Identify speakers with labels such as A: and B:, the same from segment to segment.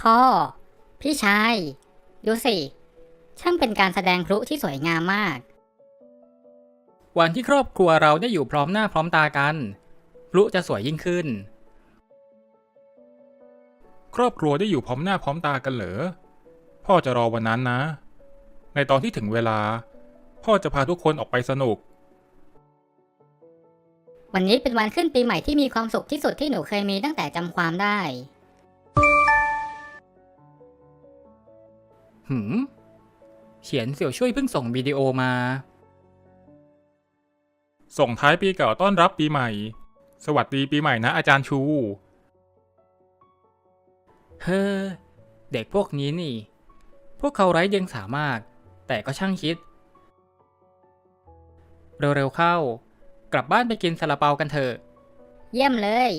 A: พ่อ พี่ชาย ดูสิ ช่างเป็นการแสดงพลุที่สวยงามมาก
B: วันที่ครอบครัวเราได้อยู่พร้อมหน้าพร้อมตากัน พลุจะสวยยิ่งขึ้น
C: ครอบครัวได้อยู่พร้อมหน้าพร้อมตากันเหรอ พ่อจะรอวันนั้นนะ ในตอนที่ถึงเวลา พ่อจะพาทุกคนออกไปสนุก
A: วันนี้เป็นวันขึ้นปีใหม่ที่มีความสุขที่สุดที่หนูเคยมีตั้งแต่จำความได้
B: หืม เขียนเสี่ยวช่วยเพิ่งส่งวิดีโอมา
C: ส่งท้ายปีเก่าต้อนรับปีใหม่ สวัสดีปีใหม่นะอาจารย์ชู
B: เฮ้อ เด็กพวกนี้นี่ พวกเขาไร้เดียงสามากแต่ก็ช่างคิด เร็วๆเข้า กลับบ้านไปกินซาลาเปากันเถอะ
A: เยี่ยมเลย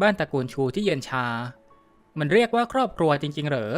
B: บ้านตระกูลชูที่เย็นชา มันเรียกว่าครอบครัวจริง ๆ เหรอ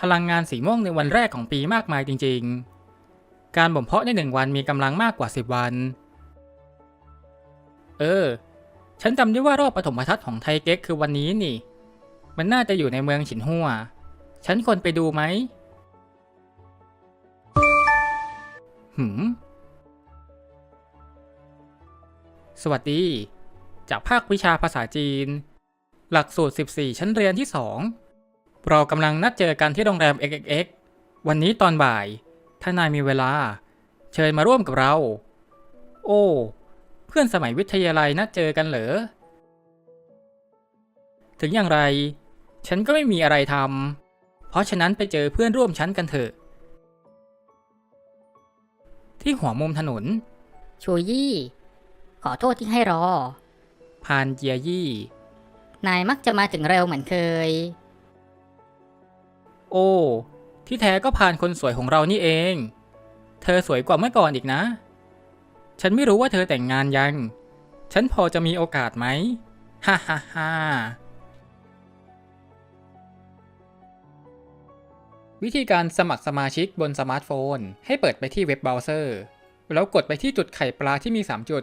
B: พลังงานสีม่วงในวันแรกของปีมากมายจริง ๆ การบ่มเพาะในหนึ่งวันมีกำลังมากกว่าสิบวัน เออ ฉันจำได้ว่ารอบปฐมทัศน์ของไทเก๊กคือวันนี้นี่ มันน่าจะอยู่ในเมืองฉินหัว ฉันควรไปดูไหมหืม สวัสดี จากภาควิชาภาษาจีน หลักสูตร 14 ชั้นเรียนที่ 2 เรากำลังนัดเจอกันที่โรงแรม XXX วันนี้ตอนบ่าย ถ้านายมีเวลา เชิญมาร่วมกับเรา โอ้ เพื่อนสมัยวิทยาลัยนัดเจอกันเหรอ ถึงอย่างไร ฉันก็ไม่มีอะไรทำเพราะฉะนั้นไปเจอเพื่อนร่วมชั้นกันเถอะ ที่หัวมุมถนน
A: ชูยี่ ขอโทษที่ให้รอ
B: พานเจียยี่
A: นายมักจะมาถึงเร็วเหมือนเคย
B: โอ้ ที่แท้ก็ผ่านคนสวยของเรานี่เอง เธอสวยกว่าเมื่อก่อนอีกนะ ฉันไม่รู้ว่าเธอแต่งงานยัง ฉันพอจะมีโอกาสไหม ฮ่าฮ่าฮ่าวิธีการสมัครสมาชิกบนสมาร์ทโฟน ให้เปิดไปที่เว็บเบราว์เซอร์ แล้วกดไปที่จุดไข่ปลาที่มี 3 จุด